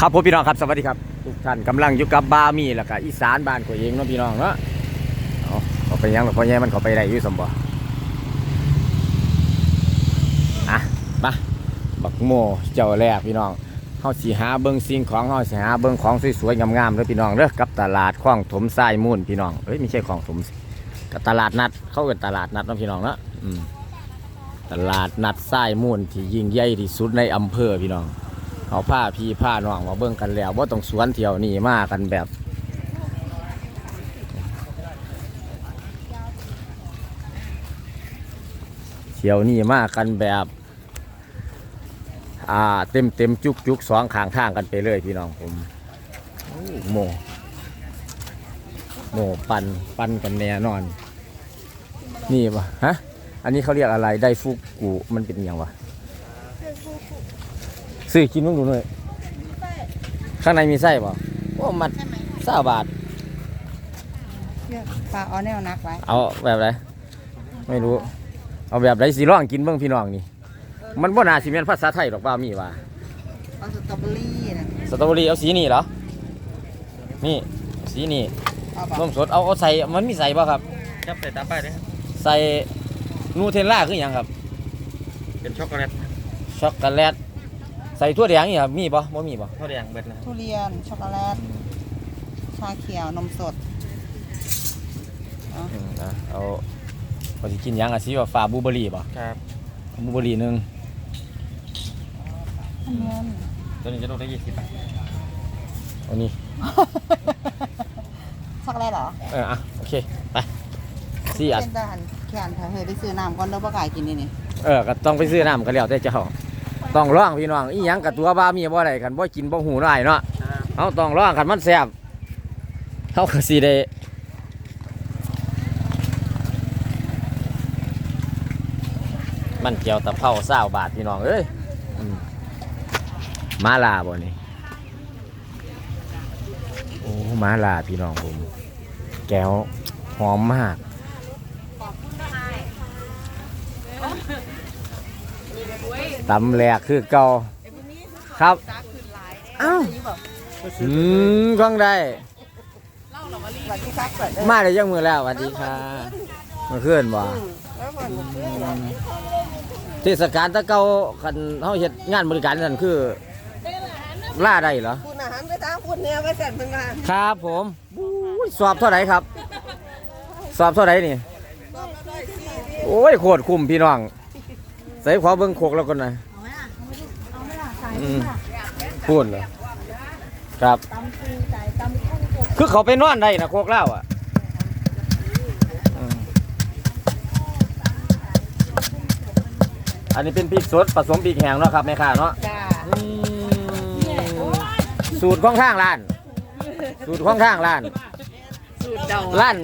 ครับผมพี่น้องครับสวัสดีครับทุกท่านกำลังอยู่กับบามีแล้วก็อีสานบ้านตัวเองเนาะพี่น้องเนาะเอาเขาไปยังหรอกเพราะแย่มันเขาไปได้อยู่สมบ่อะมาบักโมเจ้าแรกพี่น้องเฮาสิหาเบิ่งสิ่งของเฮาสิหาเบิ่งของสวยๆงามๆเด้อพี่น้องเด้อกับตลาดคลองถมทรายมูลพี่น้องเอ้ยไม่ใช่คลองถมกับตลาดนัดเขาเป็นตลาดนัดเนาะพี่น้องเนาะตลาดนัดทรายมูลที่ยิ่งใหญ่ที่สุดในอำเภอพี่น้อง เอาผ้าพี่ผ้าน้องมาเบิ่งกันแล้วว่าต้องสวนเที่ยวนี่มากันแบบเที่ยวนี่มากันแบบอ่าเต็มเต็มจุกจุกสองข้างทางกันไปเลยพี่น้องผมโมโมปันปันกันแน่นอน นี่ปะฮะ อันนี้เขาเรียกอะไรไดฟุกุมันเป็นอย่างวะ ซื้อกินมึงดูหน่อยข้างในมีไส้ป่ะโอ้มันเศร้าบาทปลาเอาแนวนักไว้เอาแบบไหนไม่รู้ เอาแบบไหนสีร่องกินเบิ่งพี่น้องนี่ มันบ่น่าสิแม่นภาษาไทยหรอกว่ามีว่าเอาสตรอเบอรี่นะสตรอเบอรี่เอาสีนี่เหรอ นี่สีนี่เอาแบบนมสดเอาเอาใส่มันมีใส่ป่ะครับจับใส่ตามป้ายเลยครับใส่นูเทลล่าคือหยังครับ เป็นช็อกโกแลตช็อกโกแลต ใส่ทั่วแดงนี่ครับมีป่ะบ่มีป่ะเท่าแดงเบิดนะทุเรียน ช็อกโกแลต ชาเขียว นมสด อืมนะเอาพอสิกินหยังอะสิว่าฟ้าบลูเบอร์รี่ป่ะครับ บลูเบอร์รี่หนึงอันเนี้ยตัวนี้จะลดได้ยี่สิบบาทเอานี่ช็อกโกแลตเหรอเอออะโอเคไปสี่อันเป็นทหารแขนเธอเคยไปซื้อน้ำก่อนแล้วปลากายกินนี่นี่ เออก็ต้องไปซื้อน้ำกันแล้วแต่เจ้า ต้องร้องพี่น้องอีหยังกับตัวบ้ามีบ่ได้กันบ่กินบ่หูได้เนาะเอาต้องร้องกันมันแซ่บเฮาก็สิได้มันเกี่ยวตะเภาเศร้าบาทพี่น้องเอ้ยอืมมาลาบ่นี่โอ้มาลาพี่น้องผม แก้วหอมมาก ตำแหลกคือเก่าครับเอ้าอืมก้องได้สวัสดีครับเปิดเลยมาได้ยังมือแล้วสวัสดีค่ะมาเคลื่อนบ่แล้วเปิดหมดเลยเทศกาลตะเก่าคันเฮาเฮ็ดงานบริการนั่นคือล่าได้เหรอคุณอาหารไปทางคุณเนี่ยไปเสร็จเป็นงานครับผมบู๊ยสอบเท่าไหร่ครับ สอบเท่าไหร่นี่โอ้ยโคตรคุ้มพี่น้อง ใส่ขอเบิ่งโคกแล้วก่อนหน่อยอืมพูดเหรอครับคือเขาไปนอนได้นะโคกเล่าอะอืมอันนี้เป็นพริกสดผสมพริกแห้งเนาะครับแม่ค้าเนาะจ้าอืมสูตรของข้างร้าน สูตรของข้างร้าน สูตรเดาร้าน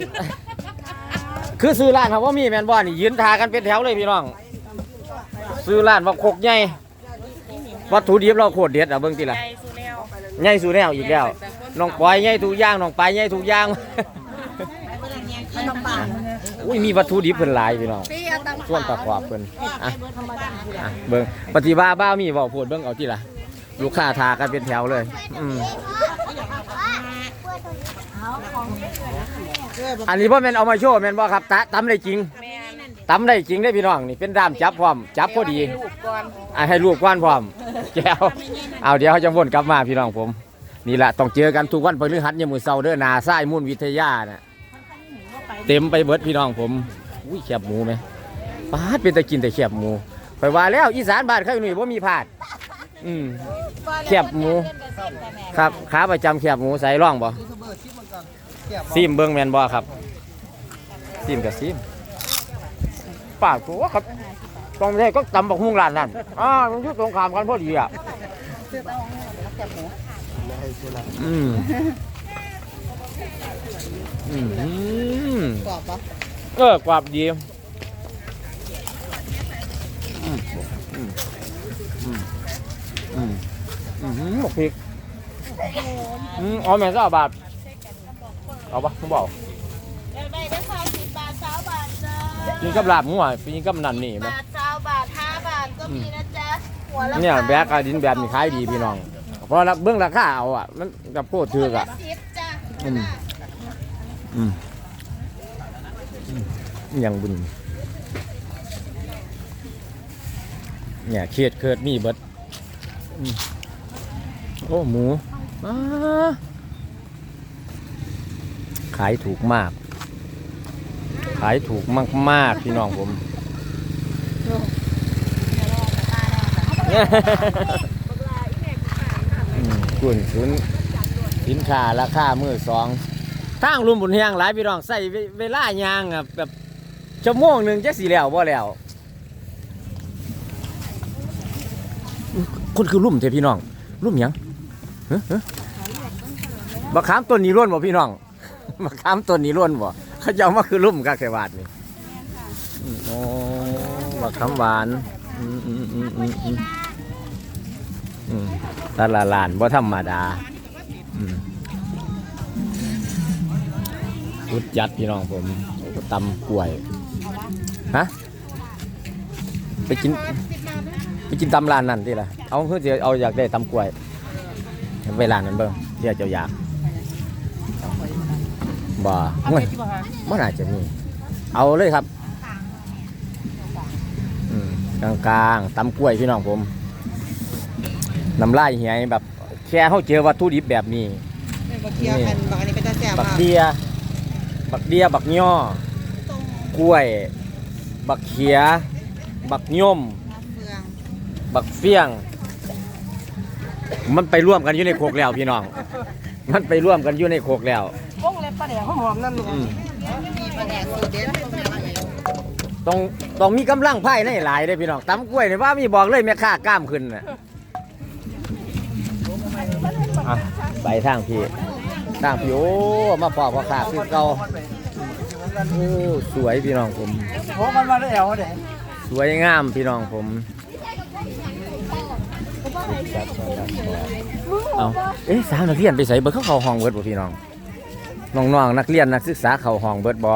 คือซื้อร้านครับว่ามีแมนบอนี่ยืนทากันเป็นแถวเลยพี่น้อง ซื้อร้านว่าโคกใหญ่วัตถุดิบเราโคตรเด็ดอะเบิ่งทีละใหญ่สู่แนวอีกแล้วน้องปอยใหญ่ทุกอย่างน้องปลายใหญ่ทุกอย่างขนมปังอุ้ยมีวัตถุดิบเพิ่นหลายพี่น้องพี่เอาตังส่วนประกอบเพิ่นอะอะเบิ่งปฏิบัติบ้ามีเว้าพูดเบิ่งเอาทีละลูกค้าทากันเป็นแถวเลย อืมอันนี้พ่แม่นเอามาโชว์แม่นบ่ครับตะตำได้จริง ตำได้จริงได้พี่น้องนี่เป็นด้ามจับพร้อมจับพอดีลูกก่อนอะให้ลูกก้อนพร้อมแก้วเอาเดี๋ยวเขาจะวนกลับมาพี่น้องผม นี่แหละต้องเจอกันทุกวันพฤหัสยามมือเสาร์เด้อนาซ้ายมุ่นวิทยาน่ะเต็มไปเบิดพี่น้องผมอุ้ยแคบหมูไหมปาดเป็นตะกินแต่แคบหมูไปว่าแล้วอีสานบ้านเขาอยู่นี่ว่ามีพลาดอืมแคบหมู ครับขาประจำแคบหมูใส่ร่องบ่ซิมเบิ้งแมนบ่ครับซิมกับซิม ปากตัวครับตรงนี้ก็ตำบักฮุ่งร้านนั่นอ่ามันอยู่ตรงข้ามกันพอดีอะอืมอืมกรอบปะเออกวาบดีอืมอืมอืมอืมอืมหมกพริกอืมอ๋อแม่ก็เอาบาทเอาปะผมบอก ได้ได้ข้าวสิบบาทสามบาทจ้า กินกับลาบหมูอะกินกับนั่นนี่ไหมบาทสามบาทห้าบาทก็มีนะจ๊ะหัวละเนี่ยพัแบกอะดินแบบนี้ขายดีพี่น้อง เพราะว่าเบื้องราคาเอาอะ มันกับโพดถือกอะสิบจ้ะอืมอืมอืมอยังบุญเนี่ยเครียดเคิดมีเบิดอืมโอ้หมูมาขายถูกมาก ขายถูกมาก ๆ พี่น้องผมอืมคุณศูนย์สินค้าราคามือสองทางรุมบุญเฮียงหลายพี่น้องใส่เวลายางอะแบบชั่วโมงหนึ่งจะสีแล้วบ่แล้วคนคือลุ่มเทพี่น้องลุ่มยังฮะฮะบักขามต้นนี้ร่วนบ่พี่น้องบักขามต้นนี้ร่วนบ่ เขาจะเอามาคือลุ่มกาแกวาดนี่อืมโอ้บักขามหวานอืมอืมอืมอืมอืมอืมตะละลานบ่ธรรมดาอืมอุดยัดพี่น้องผมตำกล้วยฮะไปกินไปกินตำร้านนั่นที่ละเอาเพื่อจะเอาอยากได้ตำกล้วยไปร้านนั้นเบิ่งเดี๋ยวเจ้าอยาก บ่เฮ้ยมันอาจจะมี เอาเลยครับอืมกลางๆตำกล้วยพี่น้องผมน้ำลายเหี่ยแบบแค่เขาเจอวัตถุดิบแบบนี้บักเคียวอันบักอันนี้เป็นตาแซ่บบักมากเดียบักเดียบักย่อต้มกล้วย บักเขีย บักย่อมมะเฟืองบักเฟี้ยง มันไปร่วมกันอยู่ในโคกแล้วพี่น้อง มันไปร่วมกันอยู่ในโคกแล้ววงเล็บ ปลาแดงหอมๆนั่นนี่อืมมีปลาแดกสูตรเด็ดต้มยำเองต้องต้องมีกำลังไพ่ในหลายเลยพี่น้องตำกล้วยเนี่ยว่ามีบอกเลยแม่ค้ากล้ามขึ้นน่ะอะไปทางพี่ทางพี่โอ้มาปอกพ่อค้าคือเก่าโอ้สวยพี่น้องผม โอ้มันมาได้แอวเด้สวยงามพี่น้องผมเอาเอ๊ะสาวนักเรียนไปใส่เบิดเขาเข้าห้องเบิดบ่พี่น้อง น้องๆนักเรียนนักศึกษาเข้าห้องเบิดบ่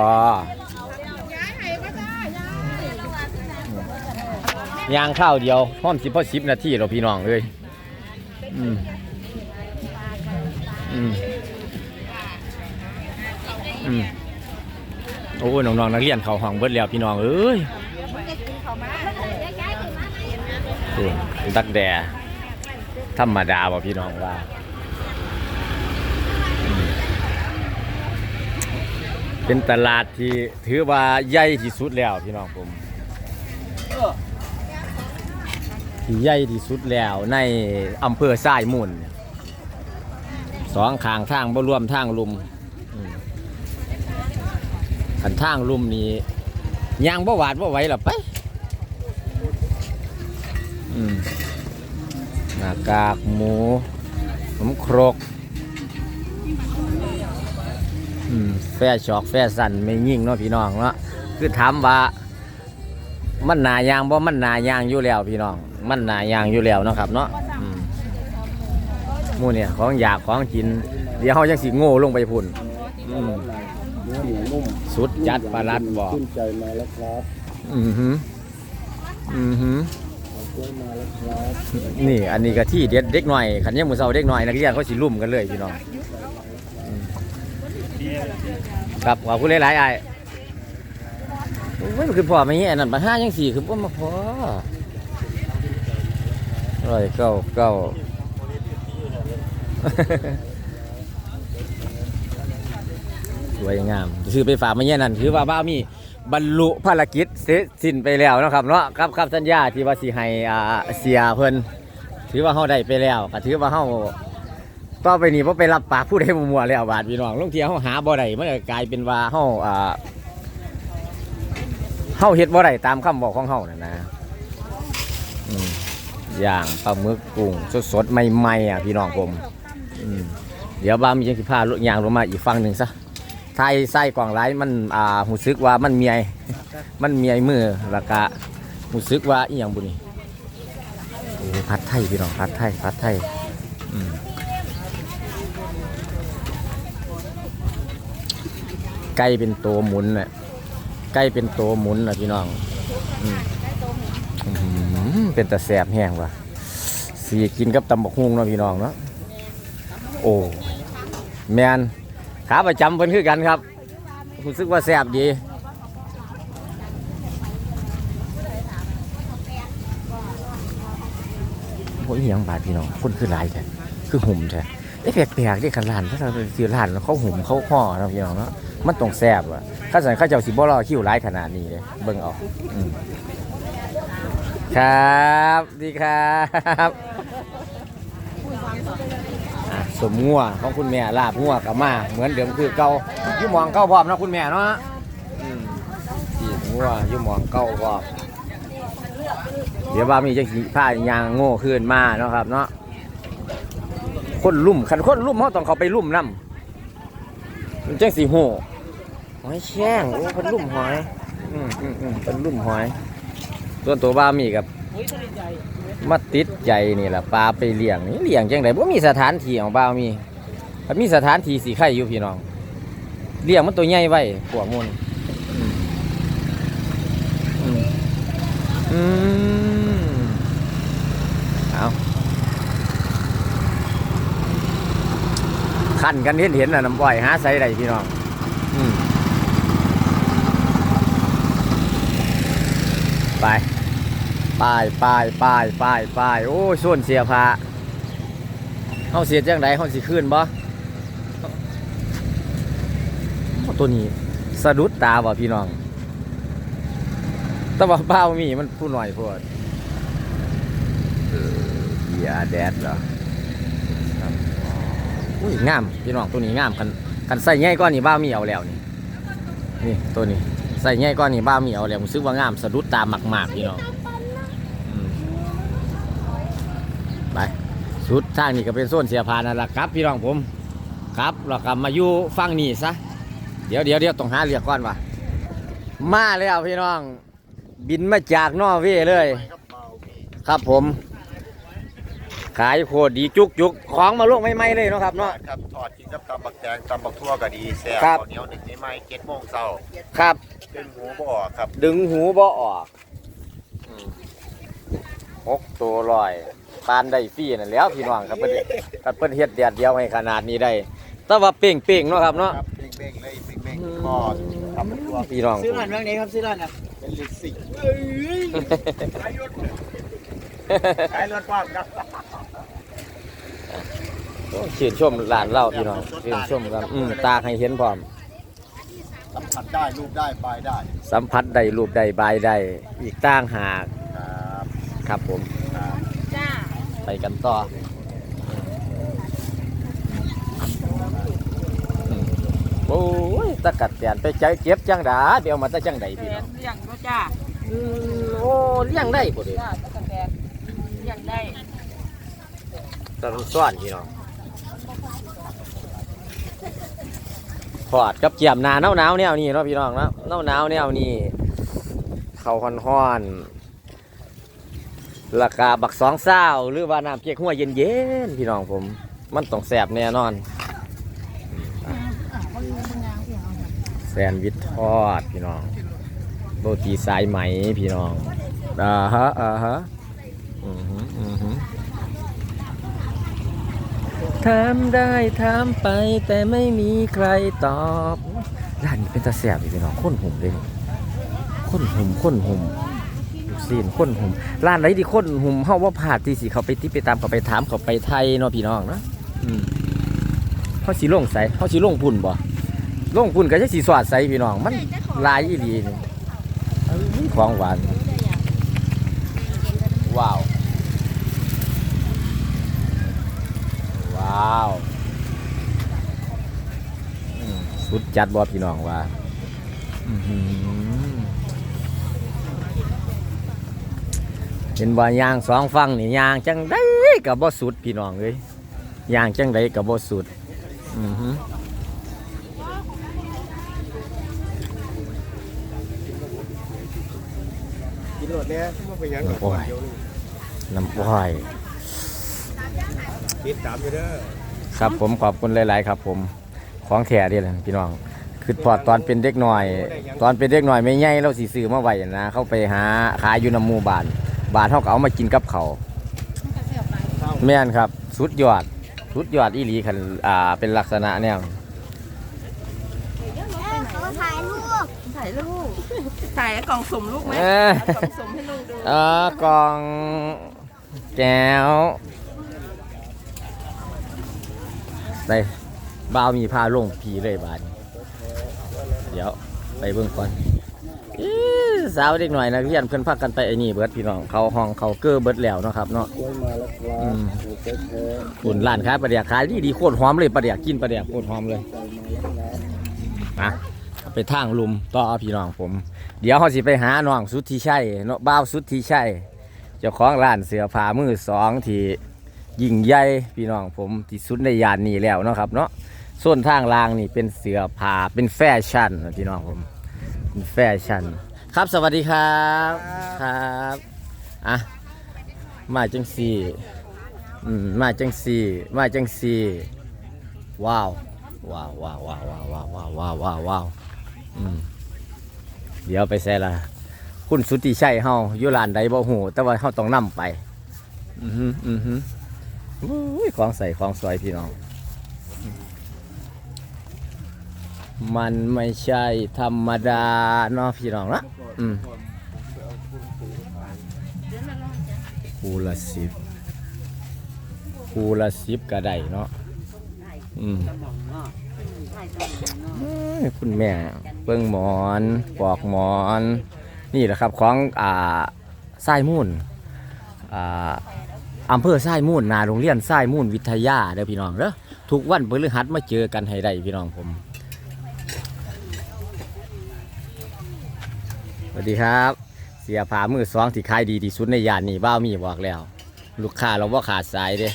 ยางข้าวเดียวพร้อมสิพอสิบนาทีเราพี่น้องเลยอืมอืมอืมโอ้ยน้องๆนักเรียนเข้าห้องเบิดแล้วพี่น้องเอ้ยโอ้ยดักแด่ธรรมดาบ่พี่น้องว่าอืม เป็นตลาดที่ถือว่าใหญ่ที่สุดแล้วพี่น้องผมที่ใหญ่ที่สุดแล้วในอำเภอสายมุนสองข้างทางบ่รวมทางลุมอันทางลุมนี้ยางบ่หวาดบ่ไหวหรอไปอืมหน้ากากหมูขนมครก แฟชอกแฟสันไม่ยิ่งเนาะพี่น้องเนาะคือถามว่ามันหนายางบ่มันหนายางอยู่แล้วพี่น้อง มันหนายางอยู่แล้วเนาะครับเนาะมหมูเนี่ยของอยากของกิน เดี๋ยวเขาจังสิโง่ลงไปพุ่นสุดจัดปลาลัดบอกชื่นใจมาแล้วครับ อือหืออือหือกนี่อันนี้ก็ที่เด็ดเด็กหน่อยขันยังมือเสาเด็กหน่อยนักเรียนเขาสิลุ่มกันเลยพี่น้อง ครับขอบคุณหลายๆไอ้ายโอ้ยมันคือพ่อไม่เงี้ยนั่นปัญหายังสี่คือว่ามาพอร้อยเก้าเก้าสวยงามซื้อไปฝากมาเงี้ยนั่นคือว่าบ้ามีบรรลุภารกิจเสร็จสิ้นไปแล้วนะครับเนาะครับครับสัญญาที่ว่าสิให้อ่าเสียเพิ่นถือว่าเฮาได้ไปแล้วก็ถือว่าเฮา ต่อไปนี้บ่ไปรับปากผู้ใดมัวๆแล้วบาดพี่น้องลงเที่ยวเฮาหาบ่ได้มันก็กลายเป็นว่าเฮาอ่าเฮาเฮ็ดบ่ได้ตามคำบอกของเฮานั่นนะอืมอย่างปลาหมึกกุ้งสดๆใหม่ๆอะพี่น้องผมอืมเดี๋ยวบามีจังสิพาลุยางลงมาอีกฝั่งหนึงซะไทยไส้กล่องหลายมันอ่ารู้สึกว่ามันเมียมันเมียมือแล้วก็รู้สึกว่าอีหยังบุนี่โอ้ผัดไทยพี่น้องผัดไทยผัดไทยอืม ไก่เป็นตัวหมุนน่ะไก่เป็นตัวหมุนน่ะพี่น้องเป็นแตะแสบแห้งว่ะสีกินกับตำบักฮุงเนาะพี่น้องเนาะโอ้แมนขาประจำเพิ่นคือกันครับรู้สึกว่าแซ่บดีโอ้ยยังบาดพี่น้องคนคือหลายแท้คือหุ่มแท้ไอ้แปลกๆที่ขันร้านถ้าเราไปซื้อร้านเขาหุ่มเขาห่อเนาะพี่น้องเนาะ มันต้องแซ่บอะข้าสันข้าเจ้าสิบ่รอคิวหลายขนาดนี้เลยเบิ่งออกอครับดีครับสมงัวของคุณแม่ลาบงัวกับมา เหมือนเดิมคือเก่ายุ่มองเก่าพร้อมนะคุณแม่เนาะอืมสีงัวยุ่มองเก่าพร้อมเดี๋ยวว่ามีจังสีผ้ายางโง่ขึ้นมาเนาะครับ เนาะคนลุ่มคันคนลุ่มเขาต้องเขาไปลุ่มน้ำจังสีโห หอยแช่งโอ้เป็นลุ่มหอย อืมอืมอืมเป็นลุ่มหอย ส่วนตัวบ้ามีกับมาติดใจนี่แหละปลาไปเลี้ยงนี่เลี้ยงจังไดบ่มีสถานที่ของบ้ามีถ้ามีสถานที่สีไข่อยู่พี่น้องเลี้ยงมันตัวใหญ่ไว้พวกมันอืมอืมอืมเอาขันกันเห็นเห็นๆน่ะน้ำปล่อยหาใส่ได้พี่น้องอืม ไปไปไปไปไปไปโอ้ส่วนเสียพาเขาเสียจังไดเขาสิขึ้นบ่ตัวนี้สะดุดตาว่ะพี่น้อง แต่ว่าเบ้ามีมันผู้หน่อยพวดยาแดดเหรออุ้ยงามพี่น้องตัวนี้งามกันกันใส่ง่ายก้อนนี่บ้ามีเอาแล้วนี่นี่ตัวนี้ ใส่ง่ายก้อนนี่บ้ามีเอาแล้วผมซื้อว่างามสะดุดตามากๆพี่น้องอืมไปสุดทางนี้ก็เป็นโซนเสียพานั่นแหละครับ พี่น้องผม ครับเรากลับมาอยู่ฟังนี่ซะเดี๋ยวเดี๋ยวเดี๋ยวต้องหาเรียกก่อนว่ะมาแล้วพี่น้อง บินมาจากนอร์เวย์เลย ครับผม ขายโคตรดีจุกจุกของมาลวกไม่ไหมเลยเนาะครับเนาะครับทอดกินกับตำบักแตงตำบักทั่วก็ดีแซ่บครับข้าวเหนียวหนึ่งในไม้เจ็ดโมงเช้าครับ ดึงหูบ่ออกครับดึงหูบ่ออกอืมหกตัวลอยปานได้ฟรีนั่นแหล้วพี่น้องครับเพิ่นถ้าเพิ่นเฮ็ดแดดเดียวให้ขนาดนี้ได้ แต่ว่าเป้งเป้งๆเนาะครับเนาะครับเบ้งๆเลยเบ้งๆทอดตำบักทั่วพี่น้องซื้อร้านเมืองไหนครับซื้อร้านอะเป็นลิสิกขายรถป้อมครับโอ้ชื่นชมร้านเหล้าพี่น้องชื่นชมครับอืมตากให้เห็นพร้อม สัมผัสได้รูปได้ปลายได้สัมผัสได้รูปได้บายได้อีกต่างหากครับครับผมครับจ้าไปกันต่ออืมโอ้ยตะกัดแตนไปใจเก็บจังดาเดี๋ยวมาตะจังใดพี่น้องเลี้ยงก็จ้าอืมโอ้เลี้ยงได้บ่เด้จ้าตะกะแตนเลี้ยงได้ตะลุซ้อนพี่น้อง อดกับเกียมนาหนาวหนาวๆแนวนี้เนาะพี่น้องเนาะหนาวหนาวๆแนวนี้เขาฮ้อนฮ้อนๆราคาบักสองเศร้าหรือว่าน้ำเก๊กหัวเย็นเย็นๆพี่น้องผม มันต้องแสบแน่นอนแซนด์วิชทอดพี่น้องโรตีสายไหมพี่น้องอ่าฮะอ่าฮะอือหืออือหือ ถามได้ถามไปแต่ไม่มีใครตอบร้านนี้เป็นตาแสบอยู่พี่น้องข้นหุ่มเลยข้นหุ่มข้นหุ่มลูกซีนข้นหุ่มร้านไหนที่ข้นหุ่มเฮาว่าผาดที่สิเขาไปติดไปตามเขาไปถามเขาไปไทยเนาะพี่น้องเนาะเขาสิลงใสเขาสิลงพุ่นบ่ลงพุ่นก็จะสีสวดใส่พี่น้อง มันลายอีหลีเอ้ยของหวาน ว้าว ว้าวอืมสุดจัดบ่พี่น้องว่าอื้อหือเห็นว่ายางสองฟังนี่ยางจังได้กับบ่สุดพี่น้องเลยยางจังได้กับบ่สุดอือหือกินรถเนี่ยมันเป็นหยังโอ้ยน้ำอ้อย ติดตามอยู่เด้อครับผมขอบคุณหลาย ๆ ครับ ผมของแท้เดีเลยพี่น้องคือพอตอนเป็นเด็กหน่อย ตอนเป็นเด็กหน่อยไม่ใหญ่เราสีซื้อมาไว้นะเข้าไปหาขายอยู่น้ำหมูบาน บานเท่ากับเอามากินกับเขาวแม่นครับ สุดยอด สุดยอดอีหลีคันอ่าเป็นลักษณะแนวเขาถ่ายรูปถ่ายลูกถ่ายกล่องสุ่มลูกไหมเอ้ยเอากล่องสุ่มให้ลุงดูเออกล่องแก้ว ได้บ่าวมีพาลงผีเลยบาดนี้เดี๋ยวไปเบิ่งก่อนสาวเด็กหน่อยนักเรียนเพิ่อนพากันไปไอ้นี่เบิร์ดพี่น้องเขาห้องเขาเกอร์เบิดแล้วนะครับเนาะกล้วยมาแล้วครับอืมหมูแท้คุณร้านค้าปลาเดียกขายดีดีโคตรหอมเลยปลาเดียกกินปลาเดียกโคตรหอมเลยๆใส่มาแล้วครับมาเอาไปทางลุมต่อพี่น้องผม เดี๋ยวเขาสิไปหาน้องสุทธิชัยเนาะบ้าวสุทธิชัยเจ้าของร้านเสือผ้ามือสองที่ ยิ่งใหญ่พี่น้องผมที่สุดในยานนี้แล้วเนาะครับเนาะส่วนทางล่างนี่เป็นเสือผ้าเป็นแฟชั่นนะพี่น้องผมเป็นแฟชั่น ครับสวัสดีครับครับอะมาจังสี่อืมมาจังสี่ มาจังสี่ ว้าวว้าวว้าวว้าวว้าวว้าวว้าวว้าวว้าวว้าวอืมเดี๋ยวไปแซ่ละคุณสุทธิชัยเฮาอยู่ร้านใดบ่หูแต่ว่าเฮาต้องนํไป อือฮึอือฮึ อุ้ยของใส่ของสวยพี่น้อง มันไม่ใช่ธรรมดาเนาะพี่น้องนะอืมคูละสิบคูละสิบก็ไดเนาะอืมคุณแม่เบิ่งหมอนปอกหมอน นี่แหละครับของอ่าทรายมูลอ่า อำเภอทรายมูลนาโรงเรียนทรายมูลวิทยาเด้อพี่น้องเด้อทุกวันพฤหัสมาเจอกันให้ได้พี่น้องผมสวัสดีครับ เสียผามือสองที่ขายดีที่สุดในย่านนี้บ้ามีบอกแล้ว ลูกค้าเราว่าขาดสายเด้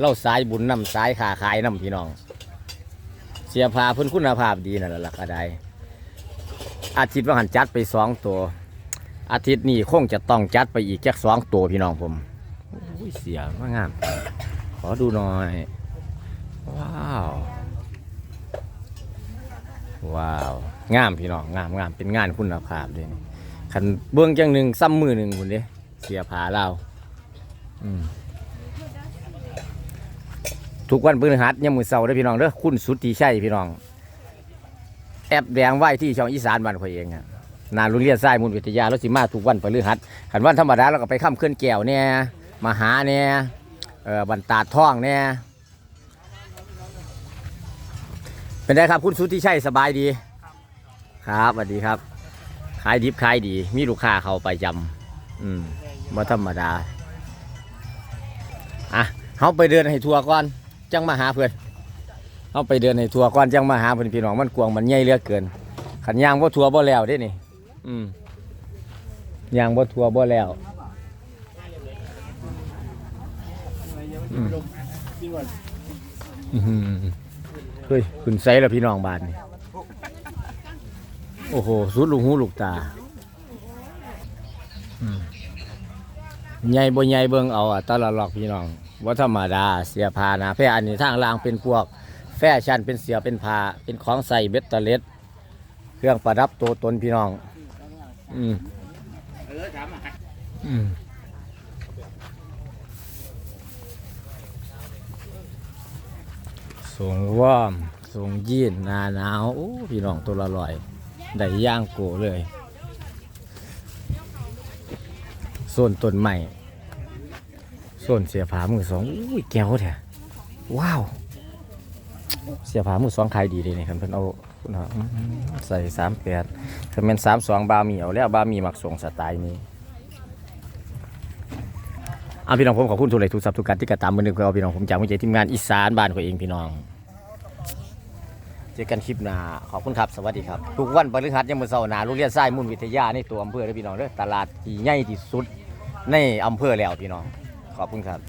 เราสายบุญนำสายขาขายนำพี่น้อง เสียผาเพิ่นคุณภาพดีนั่นแหละก็ได้อาทิตย์ว่าหันจัดไปสองตัว อาทิตย์นี้คงจะต้องจัดไปอีกจักสองตัวพี่น้องผม อุ้ยเสียมางาม ขอดูหน่อย ว้าว ว้าว งามพี่น้อง งามงามเป็นงานคุณภาพเลยนี่ขันเบื้องจังหนึ่งซ้ำมือหนึ่งคุณเด้เสียผาเราทุกวันพฤหัสยามมือเสาร์เด้พี่น้องเด้อคุณสุทธิชัยพี่น้อง แอบแดงไหวที่ช่องอีสานบ้านข่อยเองอะนานโรงเรียนสายมูลวิทยาแล้วสิมาทุกวันพฤหัสขันวันธรรมดาเราก็ไปข้ามเคลื่อนแก้วเนี่ย มาหาเนี่ยเออบันตาท่องเนี่ยเป็นไงครับคุณสุทธิชัยสบายดี ครับสวัสดีครับ ขายดิบขายดี มีลูกค้าเขาไปจำอืมบ่ธรรมดาอะเขาไปเดินให้ทัวร์ก่อนจังมาหาเพื่อนเขาไปเดินให้ทัวร์ก่อนจังมาหาเพื่อนพี่น้องมันกวางมันใหญ่เลือกเกิน ขันยางบ่ทัวร์บ่แล้วเด้นี่ อืมยางบ่ทัวร์บ่แล้วอืมอื้อหือ เฮ้ยขึ้นไซแล้วพี่น้องบานนี่โอ้โห สุดลูกหูลูกตาใหญ่บ่ใหญ่เบิ่งเอาอะตลอดหรอกพี่น้องว่าธรรมดาเสียผ้านะแพร่อันนี้ทางล่างเป็นพวก แฟชั่นเป็นเสียเป็นผ้าเป็นของใส่เบ็ดตะเล็ด เครื่องประดับตัวตนพี่น้อง อืมอืม ส่งว่อมส่งยีนหนาหนาวโอ้พี่น้องตัวละลอยได้ย่างโกเลยโซนต้นใหม่โซนเสียผามือสองอุ้ยแก้วแท้ว้าว เสียผามือสองขายดีเลยนี่ครับเพิ่นเอาคุณเอาอืมใส่สามแปดถ้าเป็นสามสองบามีเอาแล้วบามีหมักส่งสไตล์นี้ อาพี่น้องผมขอบคุณทุกเลยทุกสับทุกการที่กระตามมือหนึ่งเอาพี่น้องผมจากมือใจทีมงานอีสานบ้านของเองพี่น้อง เจอกันคลิปหน้าขอบคุณครับสวัสดีครับทุกวันพฤหัสยามมื้อเช้าหนาโรงเรียนสายมุ่นวิทยาในตัวอำเภอเด้พี่น้องเด้อตลาดที่ใหญ่ที่สุดในอำเภอแล้วพี่น้องขอบคุณครับ